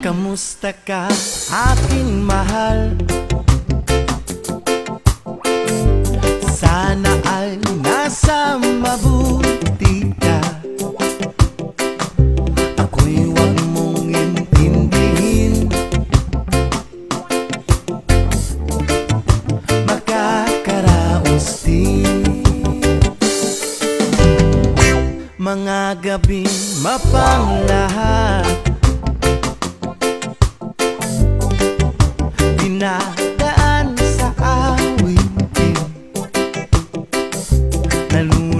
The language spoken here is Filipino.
Kamusta ka, aking mahal? Sana ay nasa mabuti ka. Ako'y huwag mong intindihin. Makakaraos din. Mga gabi mapanglahas 那路。